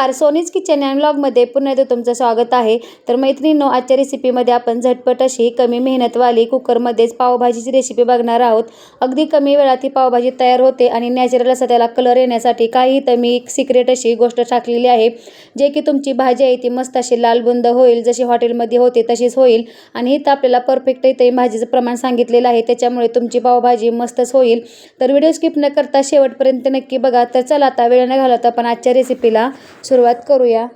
नमस्कार. सोनीज kitchen and ब्लॉगमध्ये पुन्हा एकदा तुमचं स्वागत आहे. तर मैत्रिणींनो आजच्या रेसिपीमध्ये आपण झटपट अशी कमी मेहनतवाली कुकरमध्येच पावभाजीची रेसिपी बघणार आहोत. अगदी कमी वेळात ही पावभाजी तयार होते आणि नॅचरल असा त्याला कलर येण्यासाठी काही तर मी एक सिक्रेट अशी गोष्ट टाकलेली आहे. जे की तुमची भाजी आहे ती मस्त अशी लालबुंद होईल जशी हॉटेलमध्ये होते तशीच होईल. आणि इथं आपल्याला परफेक्ट इथे भाजीचं प्रमाण सांगितलेलं आहे. त्याच्यामुळे तुमची पावभाजी मस्तच होईल. तर व्हिडिओ स्किप न करता शेवटपर्यंत नक्की बघा. तर चला आता वेळ न घालवता आपण आजच्या रेसिपीला सुरुवात करूया.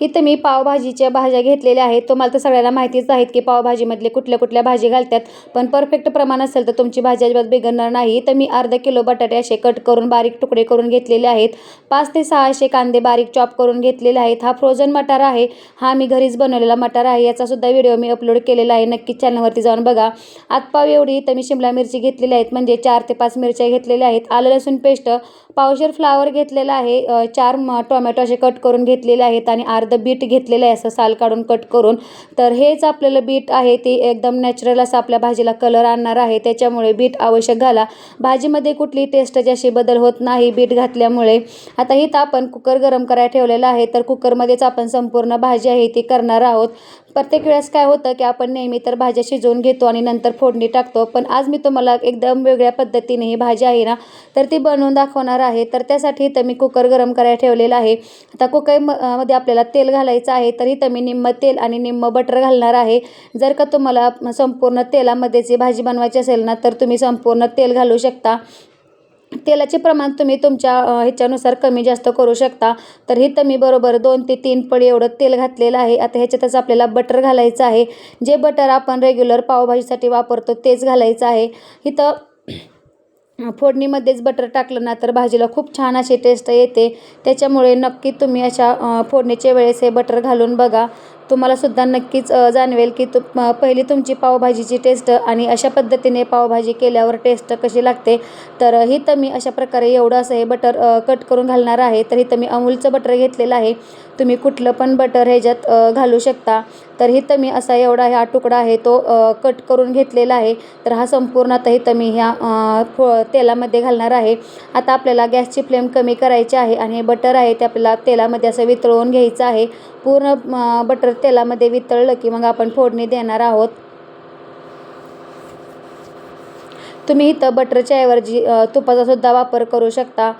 इथं मी पावभाजीच्या भाज्या घेतलेल्या आहेत. तुम्हाला तर सगळ्यांना माहितीच आहेत की पावभाजीमधले कुठल्या कुठल्या भाजी घालतात. पण परफेक्ट प्रमाण असेल तर तुमची भाजी अजिबात बिघडणार नाही. तर मी अर्धा किलो बटाटे असे कट करून बारीक तुकडे करून घेतलेले आहेत. पाच ते सहा असे कांदे बारीक चॉप करून घेतलेले आहेत. हा फ्रोझन मटार आहे. हा मी घरीच बनवलेला मटार आहे. याचासुद्धा व्हिडिओ मी अपलोड केलेला आहे. नक्कीच चॅनलवरती जाऊन बघा. आतपाव एवढी तर मी शिमला मिरची घेतलेली आहेत. म्हणजे चार ते पाच मिरच्या घेतलेल्या आहेत. आलं लसूण पेस्ट पावशेर फ्लावर घेतलेला आहे. चार म टोमॅटो असे कट करून घेतलेले आहेत आणि अर्धं बीट घेतलेलं आहे असं साल काढून कट करून. तर हेच आपल्याला बीट आहे. ते एकदम नॅचरल असं आपल्या भाजीला कलर आणणार आहे. त्याच्यामुळे बीट आवश्यक घाला. भाजीमध्ये कुठली टेस्ट अशी बदल होत नाही बीट घातल्यामुळे. आता इथं आपण कुकर गरम करायला ठेवलेला आहे. तर कुकरमध्येच आपण संपूर्ण भाजी आहे ती करणार आहोत. प्रत्येक वेळेस काय होतं की आपण नेहमी तर भाज्या शिजवून घेतो आणि नंतर फोडणी टाकतो. पण आज मी तुम्हाला एकदम वेगळ्या पद्धतीने ही भाजी आहे ना तर ती बनवून दाखवणार आहे तर त्यासाठी इथं मी कुकर गरम करायला ठेवलेला आहे. आता कुकर म- मध्ये आपल्याला तेल घालायचं आहे तर इथं मी निम्म तेल आणि निम्म बटर घालणार आहे. जर का तुम्हाला संपूर्ण तेलामध्ये जी भाजी बनवायची असेल ना तर तुम्ही संपूर्ण तेल घालू शकता. तेलाचे प्रमाण तुम्ही तुमच्या ह्याच्यानुसार कमी जास्त करू शकता. तर इथं मी बरोबर दोन ते तीन पळी एवढं तेल घातलेलं आहे. आता ह्याच्यातच आपल्याला बटर घालायचं आहे. जे बटर आपण रेग्युलर पावभाजीसाठी वापरतो तेच घालायचं आहे. इथं फोडणीमध्येच बटर टाकलं ना तर भाजीला खूप छान अशी टेस्ट येते. त्याच्यामुळे नक्की तुम्ही अशा फोडणीच्या वेळेस हे बटर घालून बघा. तुम्हाला सुद्धा नक्कीच जाणवेल की तु पहिली तुमची पावभाजीची टेस्ट आणि अशा पद्धतीने पावभाजी केल्यावर टेस्ट कशी लागते. तर इथं मी अशा प्रकारे एवढं असं हे बटर कट करून घालणार आहे. तर इथं मी अमूलचं बटर घेतलेलं आहे. तुम्ही कुठलं पण बटर ह्याच्यात घालू शकता. तर इथं मी असा एवढा हा तुकडा आहे तो कट करून घेतलेला आहे. तर हा संपूर्ण आता इथं मी ह्या फो तेलामध्ये घालणार आहे. आता आपल्याला गॅसची फ्लेम कमी करायची आहे आणि बटर आहे ते आपल्याला तेलामध्ये असं वितळवून घ्यायचं आहे. पूर्ण बटर तेलामध्ये वितळलं की मग आपण फोडणी देणार आहोत. तुम्ही इथं बटरच्या ऐवजी तुपाचासुद्धा तुपाचा सुद्धा वापर करू शकता.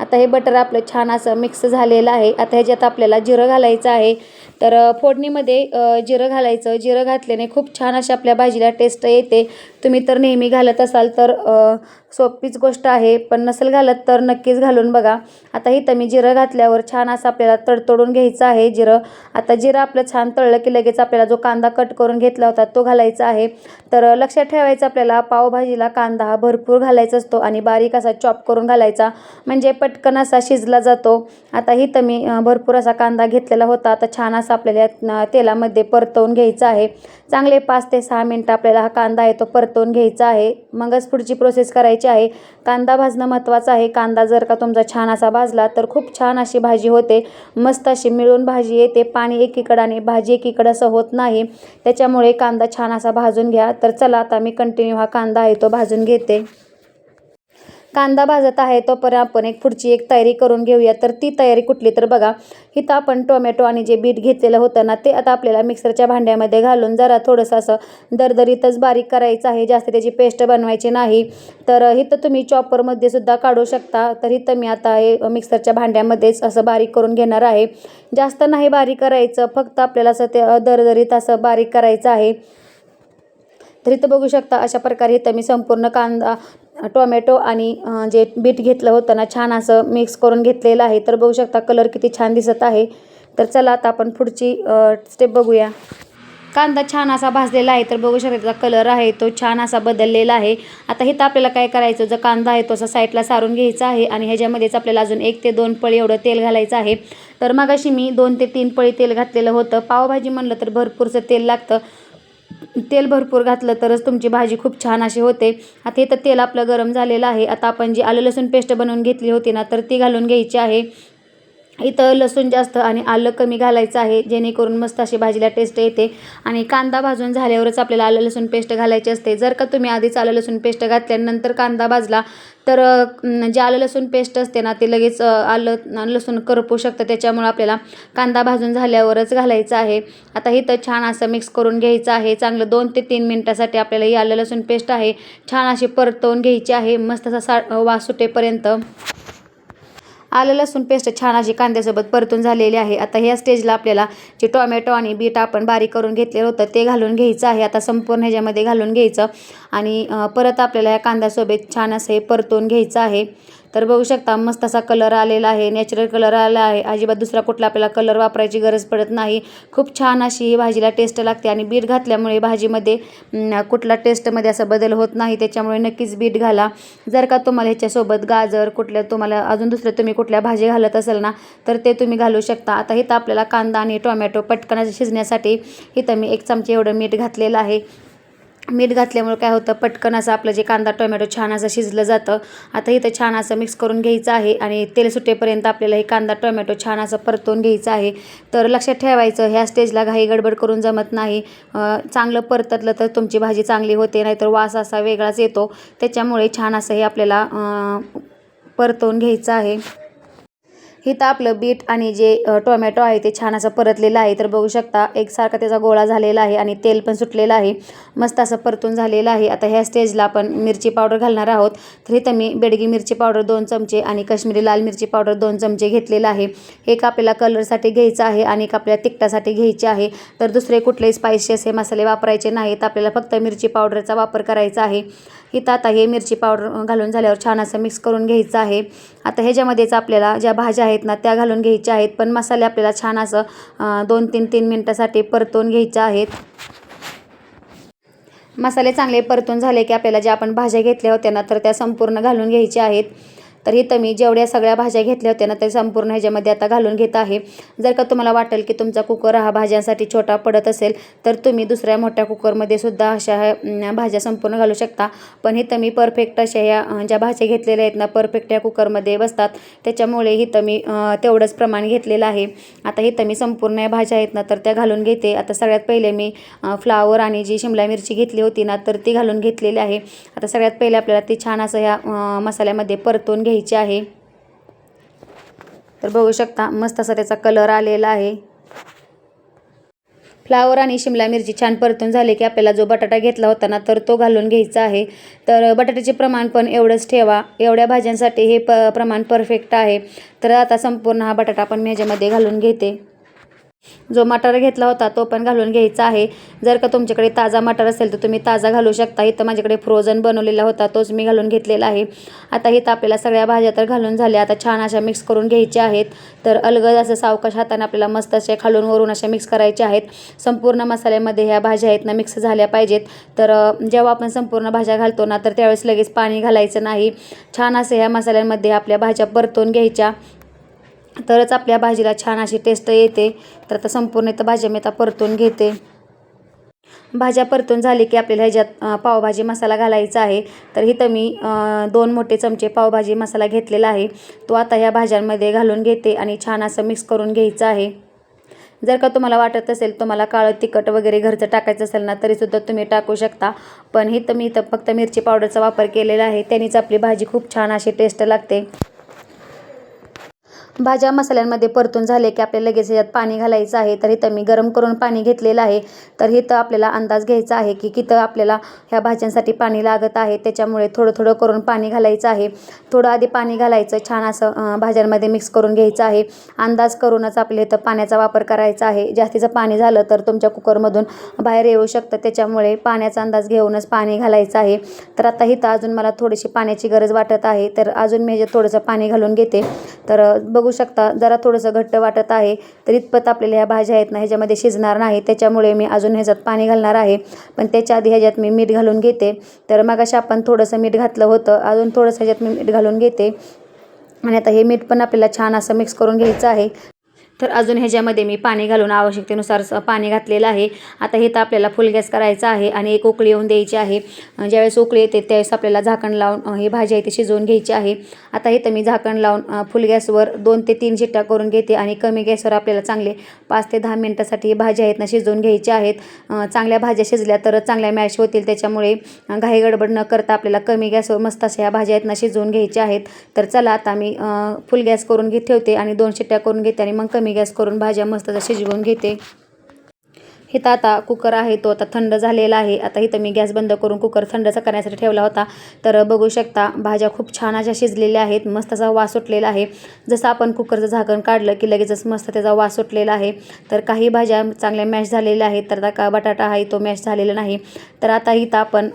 आता हे बटर आपलं छान असं मिक्स झालेलं आहे. आता ह्याच्यात आपल्याला जिरं घालायचं आहे. तर फोडणीमध्ये जिरं घालायचं. जिरं घातल्याने खूप छान अशी आपल्या भाजीला टेस्ट येते. तुम्ही तर नेहमी घालत असाल तर सोपीच गोष्ट आहे. पण नसेल घालत तर नक्कीच घालून बघा. आता इथं मी जिरं घातल्यावर छान असं आपल्याला तडतडून घ्यायचं आहे जिरं. आता जिरं आपलं छान तळलं की लगेच आपल्याला जो कांदा कट करून घेतला होता तो घालायचा आहे. तर लक्षात ठेवायचं आपल्याला पावभाजीला कांदा हा भरपूर घालायचा असतो आणि बारीक असा चॉप करून घालायचा. म्हणजे पटकन असा शिजला जातो. आता इथं मी भरपूर असा कांदा घेतलेला होता. आता छान असा आपल्याला तेलामध्ये परतवून घ्यायचा आहे. चांगले पाच ते सहा मिनटं आपल्याला हा कांदा आहे तो परतवून घ्यायचा आहे. मगच पुढची प्रोसेस करायची आहे. कांदा भाजणं महत्त्वाचं आहे. कांदा जर का तुमचा छान असा भाजला तर खूप छान अशी भाजी होते. मस्त अशी मिळून भाजी येते. पाणी एकीकडं आणि भाजी एकीकडं असं होत नाही. त्याच्यामुळे कांदा छान असा भाजून घ्या. तर चला आता मी कंटिन्यू हा कांदा आहे तो भाजून घेते. कांदा भाजत आहे तोपर्यंत आपण एक पुढची एक तयारी करून घेऊया. तर ती तयारी कुठली तर बघा इथं आपण टोमॅटो आणि जे बीट घेतलेलं होतं ना ते आता आपल्याला मिक्सरच्या भांड्यामध्ये घालून जरा थोडंसं असं दरदरीतच बारीक करायचं आहे. जास्त त्याची पेस्ट बनवायची नाही. तर इथं तुम्ही चॉपरमध्ये सुद्धा काढू शकता. तर इथं मी आता हे मिक्सरच्या भांड्यामध्येच असं बारीक करून घेणार आहे. जास्त नाही बारीक करायचं फक्त आपल्याला असं ते दरदरीत असं बारीक करायचं आहे. तर इथं बघू शकता अशा प्रकारे इथं मी संपूर्ण कांदा टोमॅटो आणि जे बीट घेतलं होतं ना छान असं मिक्स करून घेतलेलं आहे. तर बघू शकता कलर किती छान दिसत आहे. तर चला आता आपण पुढची स्टेप बघूया. कांदा छान असा भाजलेला आहे तर बघू शकता त्याचा कलर आहे तो छान असा बदललेला आहे. आता इथं आपल्याला काय करायचं? जो कांदा आहे तो असा साईडला सारून घ्यायचा आहे आणि ह्याच्यामध्येच आपल्याला अजून एक ते दोन पळी एवढं तेल घालायचं आहे. तर मगाशी मी दोन ते तीन पळी तेल घातलेलं होतं. पावभाजी म्हणलं तर भरपूरचं तेल लागतं. तेल भरपूर घातलं तरच तुमची भाजी खूप छान अशी होते. आता इथं तेल आपलं गरम झालेलं आहे. आता आपण जी आलं लसूण पेस्ट बनवून घेतली होती ना तर ती घालून घ्यायची आहे. इथं लसूण जास्त आणि आलं कमी घालायचं आहे जेणेकरून मस्त अशी भाजीला टेस्ट येते. आणि कांदा भाजून झाल्यावरच आपल्याला आलं लसूण पेस्ट घालायची असते. जर का तुम्ही आधीच आलं लसूण पेस्ट घातल्यानंतर कांदा भाजला तर जे आलं लसूण पेस्ट असते ना ते लगेच आलं लसूण करपू शकतं. त्याच्यामुळं आपल्याला कांदा भाजून झाल्यावरच घालायचं आहे. आता इथं छान असं मिक्स करून घ्यायचं आहे. चांगलं दोन ते तीन मिनटासाठी आपल्याला ही आलं लसूण पेस्ट आहे. छान अशी परतवून घ्यायची आहे. मस्त असा सा वास सुटेपर्यंत. आलं लसूण पेस्ट छान अशी कांद्यासोबत परतून झालेली आहे. आता ह्या स्टेजला आपल्याला जे टोमॅटो आणि बीट आपण बारीक करून घेतलेलं होतं ते घालून घ्यायचं आहे. आता संपूर्ण ह्याच्यामध्ये घालून घ्यायचं. आणि परत आपल्याला ह्या कांद्यासोबत छान असं हे परतून घ्यायचं आहे. तर बघू शकता मस्त असा कलर आलेला आहे नॅचरल कलर आला आहे. अजिबात दुसरा कुठला आपल्याला कलर वापरायची गरज पडत नाही. खूप छान अशी ही भाजीला टेस्ट लागते आणि बीट घातल्यामुळे भाजीमध्ये कुठला टेस्टमध्ये असा बदल होत नाही. त्याच्यामुळे नक्कीच बीट घाला. जर का तुम्हाला ह्याच्यासोबत गाजर कुठल्या तुम्हाला अजून दुसरे तुम्ही कुठल्या भाजी घालत असेल ना तर ते तुम्ही घालू शकता. आता इथं आपल्याला कांदा आणि टोमॅटो पटकन शिजण्यासाठी इथं मी एक चमचे एवढं मीठ घातलेलं आहे. मीठ घातल्यामुळे काय होतं पटकन असं आपलं जे कांदा टोमॅटो छान असं शिजलं जातं. आता इथं छान असं मिक्स करून घ्यायचं आहे आणि तेल सुटेपर्यंत आपल्याला हे कांदा टोमॅटो छान असं परतून घ्यायचं आहे. तर लक्षात ठेवायचं ह्या स्टेजला घाई गडबड करून जमत नाही. चांगलं परततलं तर तुमची भाजी चांगली होते नाहीतर वास असा वेगळाच येतो. त्याच्यामुळे छान असं हे आपल्याला परतवून घ्यायचं आहे. इथं आपलं बीट आणि जे टोमॅटो आहे ते छान असं परतलेलं आहे. तर बघू शकता एकसारखा त्याचा गोळा झालेला आहे आणि तेल पण सुटलेलं आहे. मस्त असं परतून झालेलं आहे. आता ह्या स्टेजला आपण मिरची पावडर घालणार आहोत. तर इथं मी बेडगी मिरची पावडर दोन चमचे आणि काश्मीरी लाल मिरची पावडर दोन चमचे घेतलेलं आहे. एक आपल्याला कलरसाठी घ्यायचं आहे आणि एक आपल्याला तिखटासाठी घ्यायचे आहे. तर दुसरे कुठलेही स्पायसी असे मसाले वापरायचे नाहीत. आपल्याला फक्त मिरची पावडरचा वापर करायचा आहे. इथं आता हे मिरची पावडर घालून झाल्यावर छान असं मिक्स करून घ्यायचं आहे. आता ह्याच्यामध्येच आपल्याला ज्या भाज्या आहेत ना त्या घालून घ्यायच्या आहेत. पण मसाले आपल्याला छान असं दोन तीन तीन मिनटासाठी परतून घ्यायच्या आहेत. मसाले चांगले परतून झाले की आपल्याला ज्या आपण भाज्या घेतल्या होत्या ना तर त्या संपूर्ण घालून घ्यायच्या आहेत. तर इथं मी जेवढ्या सगळ्या भाज्या घेतल्या होत्या ना ते संपूर्ण ह्याच्यामध्ये आता घालून घेत आहे. जर का तुम्हाला वाटेल की तुमचा कुकर हा भाज्यांसाठी छोटा पडत असेल तर तुम्ही दुसऱ्या मोठ्या कुकरमध्ये सुद्धा अशा ह्या, भाज्या संपूर्ण घालू शकता. पण इथं मी परफेक्ट अशा ह्या ज्या भाज्या घेतलेल्या आहेत ना परफेक्ट या कुकरमध्ये बसतात. त्याच्यामुळे इथं मी तेवढंच प्रमाण घेतलेलं आहे. आता इथं मी संपूर्ण या भाज्या आहेत ना तर त्या घालून घेते. आता सगळ्यात पहिले मी फ्लावर आणि जी शिमला मिरची घेतली होती ना तर ती घालून घेतलेली आहे. आता सगळ्यात पहिले आपल्याला ती छान असं ह्या मसाल्यामध्ये परतून घे घ्यायची आहे. तर बघू शकता मस्त असा त्याचा कलर आलेला आहे. फ्लावर आणि शिमला मिरची छान परतून झाले की आपल्याला जो बटाटा घेतला होता ना तर तो घालून घ्यायचा आहे. तर बटाट्याचे प्रमाण पण एवढंच ठेवा. एवढ्या भाज्यांसाठी हे प प्रमाण परफेक्ट आहे. तर आता संपूर्ण हा बटाटा पण मी ह्याच्यामध्ये घालून घेते. जो मटार घेतला होता तो पण घालून घ्यायचा आहे. जर का तुमच्याकडे ताजा मटार असेल तर तुम्ही ताजा घालू शकता. इथं माझ्याकडे फ्रोझन बनवलेला होता तोच मी घालून घेतलेला आहे. आता इथं आपल्याला सगळ्या भाज्या तर घालून झाल्या. आता छान अशा मिक्स करून घ्यायच्या आहेत. तर अलगद असं सावकाश हाताने आपल्याला मस्त असे खालून वरून अशा मिक्स करायच्या आहेत. संपूर्ण मसाल्यामध्ये ह्या भाज्या आहेत ना मिक्स झाल्या पाहिजेत. तर जेव्हा आपण संपूर्ण भाज्या घालतो ना तर त्यावेळेस लगेच पाणी घालायचं नाही. छान असे ह्या मसाल्यांमध्ये आपल्या भाज्या परतून घ्यायच्या. तरच आपल्या भाजीला छान अशी टेस्ट येते. तर आता संपूर्ण इथं भाज्या मी आता परतून घेते. भाज्या परतून झाली की आपल्याला ह्याच्यात पावभाजी मसाला घालायचा आहे. तर इथं मी दोन मोठे चमचे पावभाजी मसाला घेतलेला आहे. तो आता ह्या भाज्यांमध्ये घालून घेते आणि छान असं मिक्स करून घ्यायचं आहे. जर का तुम्हाला वाटत असेल तुम्हाला काळं तिखट वगैरे घरचं टाकायचं असेल ना तरीसुद्धा तुम्ही टाकू शकता. पण इथं मी इथं फक्त मिरची पावडरचा वापर केलेला आहे. त्यानेच आपली भाजी खूप छान अशी टेस्ट लागते. भाज्या मसाल्यांमध्ये परतून झाले की आपल्याला लगेच ह्याच्यात पाणी घालायचं आहे. तर इथं मी गरम करून पाणी घेतलेलं आहे. तर इथं आपल्याला अंदाज घ्यायचा आहे की किथं आपल्याला ह्या भाज्यांसाठी पाणी लागत आहे. त्याच्यामुळे थोडं थोडं करून पाणी घालायचं आहे. थोडं आधी पाणी घालायचं. छान असं भाज्यांमध्ये मिक्स करून घ्यायचं आहे. अंदाज करूनच आपल्या इथं पाण्याचा वापर करायचा आहे. जास्तीचं पाणी झालं तर तुमच्या कुकरमधून बाहेर येऊ शकतं. त्याच्यामुळे पाण्याचा अंदाज घेऊनच पाणी घालायचं आहे. तर आता इथं अजून मला थोडीशी पाण्याची गरज वाटत आहे. तर अजून मी जे थोडंसं पाणी घालून घेते. तर बघू शकता. जरा थोडंसं घट्ट वाटत आहे तर इतपत आपल्याला ह्या भाज्या आहेत ना ह्याच्यामध्ये शिजणार नाही. त्याच्यामुळे मी अजून ह्याच्यात पाणी घालणार आहे. पण त्याच्या आधी ह्याच्यात मी मीठ घालून घेते. तर मग अशा आपण थोडंसं मीठ घातलं होतं. अजून थोडंसं ह्याच्यात मी मीठ घालून घेते. आणि आता हे मीठ पण आपल्याला छान असं मिक्स करून घ्यायचं आहे. तर अजून ह्याच्यामध्ये मी पाणी घालून आवश्यकतेनुसार पाणी घातलेलं आहे. आता हे तर आपल्याला फुल गॅस करायचा आहे आणि एक उकळी येऊन द्यायची आहे. ज्यावेळेस उकळी येते त्यावेळेस आपल्याला झाकण लावून हे भाजी आहे ती शिजवून घ्यायची आहे. आता इथं मी झाकण लावून फुल गॅसवर दोन ते तीन शिट्ट्या करून घेते आणि कमी गॅसवर आपल्याला चांगले पाच ते दहा मिनटासाठी हे भाज्या आहेत ना शिजवून घ्यायच्या आहेत. चांगल्या भाज्या शिजल्या तर चांगल्या मॅश होतील. त्याच्यामुळे घाई गडबड न करता आपल्याला कमी गॅसवर मस्त अशा ह्या भाज्या आहेत ना शिजवून घ्यायच्या आहेत. तर चला आता मी फुल गॅस करून घेत ठेवते आणि दोन शिट्ट्या करून घेते आणि मग कमी गॅस करून भाज्या मस्त शिजवून घेते. हिथं आता कुकर आहे तो आता थंड झालेला आहे. आता इथं मी गॅस बंद करून कुकर थंडचा करण्यासाठी ठेवला होता. तर बघू शकता भाज्या खूप छान अशा शिजलेल्या आहेत मस्त असा वास सुटलेला आहे. जसं आपण कुकरचं झाकण काढलं की लगेचच मस्त त्याचा वास सुटलेला आहे. तर काही भाज्या चांगल्या मॅश झालेल्या आहेत तर आता का बटाटा आहे तो मॅश झालेला नाही. तर आता इथं आपण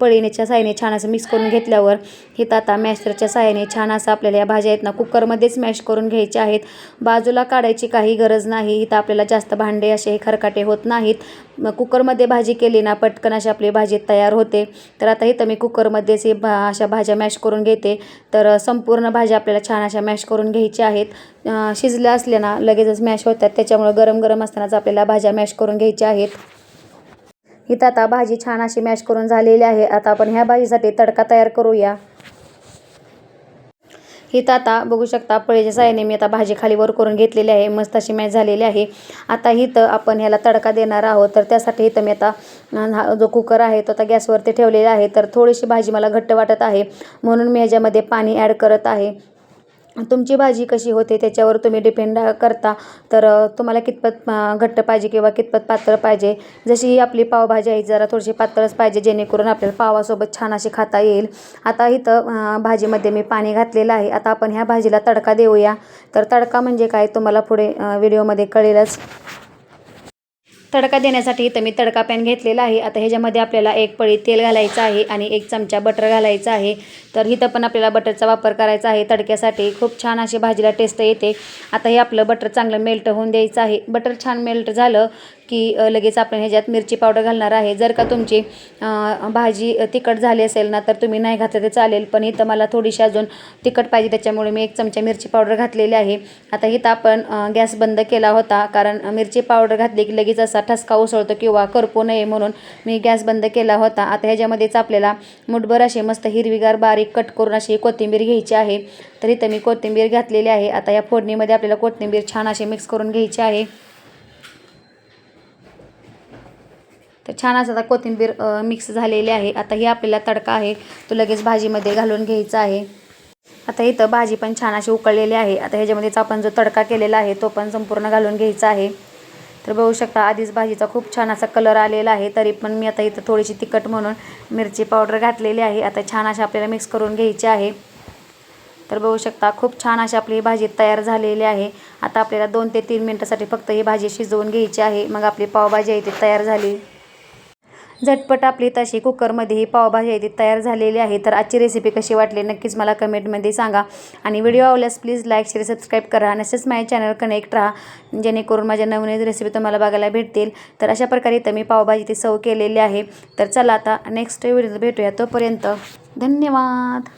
पळीनेच्या साहाय्याने छान असं मिक्स करून घेतल्यावर इथं आता मॅशरच्या साहाय्याने छान असं आपल्याला या भाज्या आहेत ना कुकरमध्येच मॅश करून घ्यायच्या आहेत. बाजूला काढायची काही गरज नाही इथं आपल्याला जास्त भांडे असे खरकाटे होत नाहीत. कुकरमध्ये भाजी केली ना पटकन अशी आपली भाजी तयार होते. तर आता इथं मी कुकरमध्येच हे भा अशा भाज्या मॅश करून घेते. तर संपूर्ण भाज्या आपल्याला छान अशा मॅश करून घ्यायच्या आहेत. शिजल्या असल्या ना लगेचच मॅश होतात. त्याच्यामुळं गरम गरम असतानाच आपल्याला भाज्या मॅश करून घ्यायच्या आहेत. इथं आता भाजी छान अशी मॅश करून झालेली आहे. आता आपण ह्या भाजीसाठी तडका तयार करूया. इथं आता बघू शकता पळीच्या साहाय्याने मी आता भाजी खाली वर करून घेतलेली आहे. मस्त अशी मॅच झालेली आहे. आता इथं आपण ह्याला तडका देणार आहोत. तर त्यासाठी इथं मी आता जो कुकर आहे तो आता गॅसवरती ठेवलेला आहे. तर थोडीशी भाजी मला घट्ट वाटत आहे. म्हणून मी ह्याच्यामध्ये पाणी ॲड करत आहे. तुमची भाजी कशी होते? त्याच्यावर तुम्ही डिपेंड करता. तर तुम्हाला कितपत घट्ट पाहिजे किंवा कितपत पातळ पाहिजे? जशी ही आपली पावभाजी आहे जरा थोडीशी पातळच पाहिजे जेणेकरून आपल्याला पावासोबत छान अशी खाता येईल. आता इथं भाजीमध्ये मी पाणी घातलेलं आहे. आता आपण ह्या भाजीला तडका देऊया. तर तडका म्हणजे काय? तुम्हाला पुढे व्हिडिओमध्ये कळेलच. तडका देण्यासाठी इथं मी तडका पॅन घेतलेला आहे. आता ह्याच्यामध्ये आपल्याला एक पळी तेल घालायचं आहे आणि एक चमचा बटर घालायचं आहे. तर इथं पण आपल्याला बटरचा वापर करायचा आहे तडक्यासाठी. खूप छान अशी भाजीला टेस्ट येते. आता हे आपलं बटर चांगलं मेल्ट होऊन द्यायचं आहे. बटर छान मेल्ट झालं की लगेच आपण ह्याच्यात मिरची पावडर घालणार आहे. जर का तुमची भाजी तिखट झाली असेल ना तर तुम्ही नाही घातलं तर चालेल. पण इथं मला थोडीशी अजून तिखट पाहिजे त्याच्यामुळे मी एक चमचा मिरची पावडर घातलेली आहे. आता इथं आपण गॅस बंद केला होता कारण मिरची पावडर घातली की लगेच असा ठसका उसळतो किंवा करपू नये म्हणून मी गॅस बंद केला होता. आता ह्याच्यामध्येच आपल्याला मुठभर असे मस्त हिरवीगार बारीक कट करून अशी कोथिंबीर घ्यायची आहे. तर इथं मी कोथिंबीर घातलेली आहे. आता या फोडणीमध्ये आपल्याला कोथिंबीर छान अशी मिक्स करून घ्यायची आहे. तर छान असं आता कोथिंबीर मिक्स झालेली आहे. आता ही आपल्याला तडका आहे. तो लगेच भाजीमध्ये घालून घ्यायचा आहे. आता इथं भाजी पण छान अशी उकळलेली आहे. आता ह्याच्यामध्येच आपण जो तडका केलेला आहे तो पण संपूर्ण घालून घ्यायचा आहे. तर बघू शकता आधीच भाजीचा खूप छान असा कलर आलेला आहे. तरी पण मी आता इथं थोडीशी तिखट म्हणून मिरची पावडर घातलेली आहे. आता छान अशी आपल्याला मिक्स करून घ्यायची आहे. तर बघू शकता खूप छान अशी आपली भाजी तयार झालेली आहे. आता आपल्याला दोन ते तीन मिनटासाठी फक्त ही भाजी शिजवून घ्यायची आहे. मग आपली पावभाजी आहे ती तयार झाली. झटपट आपली तशी कुकरमध्ये ही पावभाजी आहे ती तयार झालेली आहे. तर आजची रेसिपी कशी वाटली? नक्कीच मला कमेंटमध्ये सांगा. आणि व्हिडिओ आवडल्यास प्लीज लाईक शेअर सबस्क्राईब करा. आणि असेच माझ्या चॅनल कनेक्ट राहा. जेणेकरून माझ्या नवीन रेसिपी तुम्हाला बघायला भेटतील. तर अशा प्रकारे तर मी पावभाजी ती सव केलेली आहे. तर चला आता नेक्स्ट व्हिडिओ भेटूया तोपर्यंत. धन्यवाद.